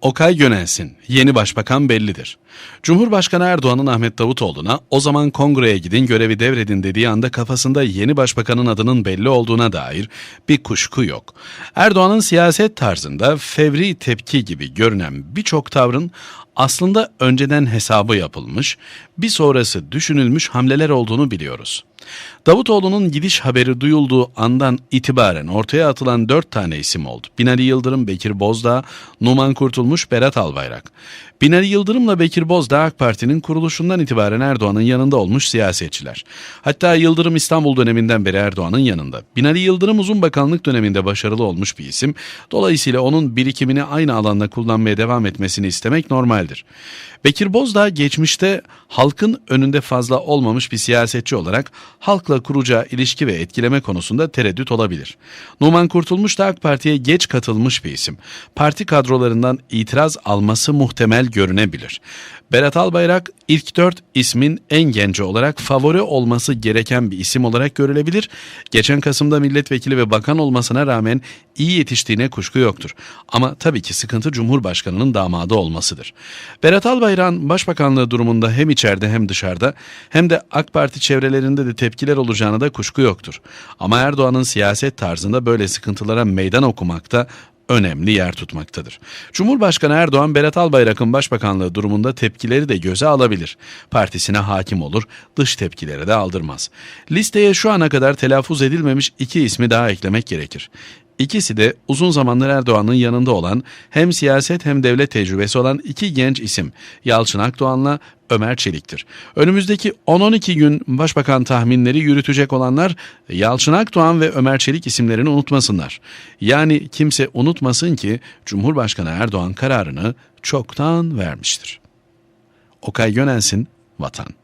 Okay Gönensin, yeni başbakan bellidir. Cumhurbaşkanı Erdoğan'ın Ahmet Davutoğlu'na o zaman kongreye gidin görevi devredin dediği anda kafasında yeni başbakanın adının belli olduğuna dair bir kuşku yok. Erdoğan'ın siyaset tarzında fevri tepki gibi görünen birçok tavrın aslında önceden hesabı yapılmış, bir sonrası düşünülmüş hamleler olduğunu biliyoruz. Davutoğlu'nun gidiş haberi duyulduğu andan itibaren ortaya atılan dört tane isim oldu. Binali Yıldırım, Bekir Bozdağ, Numan Kurtulmuş, Berat Albayrak. Binali Yıldırım'la Bekir Bozdağ AK Parti'nin kuruluşundan itibaren Erdoğan'ın yanında olmuş siyasetçiler. Hatta Yıldırım İstanbul döneminden beri Erdoğan'ın yanında. Binali Yıldırım uzun bakanlık döneminde başarılı olmuş bir isim. Dolayısıyla onun birikimini aynı alanda kullanmaya devam etmesini istemek normaldir. Bekir Bozdağ geçmişte halkın önünde fazla olmamış bir siyasetçi olarak halkla kuracağı ilişki ve etkileme konusunda tereddüt olabilir. Numan Kurtulmuş da AK Parti'ye geç katılmış bir isim. Parti kadrolarından itiraz alması muhtemel görünebilir. Berat Albayrak ilk dört ismin en genci olarak favori olması gereken bir isim olarak görülebilir. Geçen Kasım'da milletvekili ve bakan olmasına rağmen iyi yetiştiğine kuşku yoktur. Ama tabii ki sıkıntı Cumhurbaşkanı'nın damadı olmasıdır. Berat Albayrak'ın başbakanlığı durumunda hem içeride hem dışarıda hem de AK Parti çevrelerinde de tepkiler olacağına da kuşku yoktur. Ama Erdoğan'ın siyaset tarzında böyle sıkıntılara meydan okumakta önemli yer tutmaktadır. Cumhurbaşkanı Erdoğan Berat Albayrak'ın başbakanlığı durumunda tepkileri de göze alabilir. Partisine hakim olur, dış tepkilere de aldırmaz. Listeye şu ana kadar telaffuz edilmemiş iki ismi daha eklemek gerekir. İkisi de uzun zamandır Erdoğan'ın yanında olan hem siyaset hem devlet tecrübesi olan iki genç isim Yalçın Akdoğan'la Ömer Çelik'tir. Önümüzdeki 10-12 gün başbakan tahminleri yürütecek olanlar Yalçın Akdoğan ve Ömer Çelik isimlerini unutmasınlar. Yani kimse unutmasın ki Cumhurbaşkanı Erdoğan kararını çoktan vermiştir. Okay Gönensin, Vatan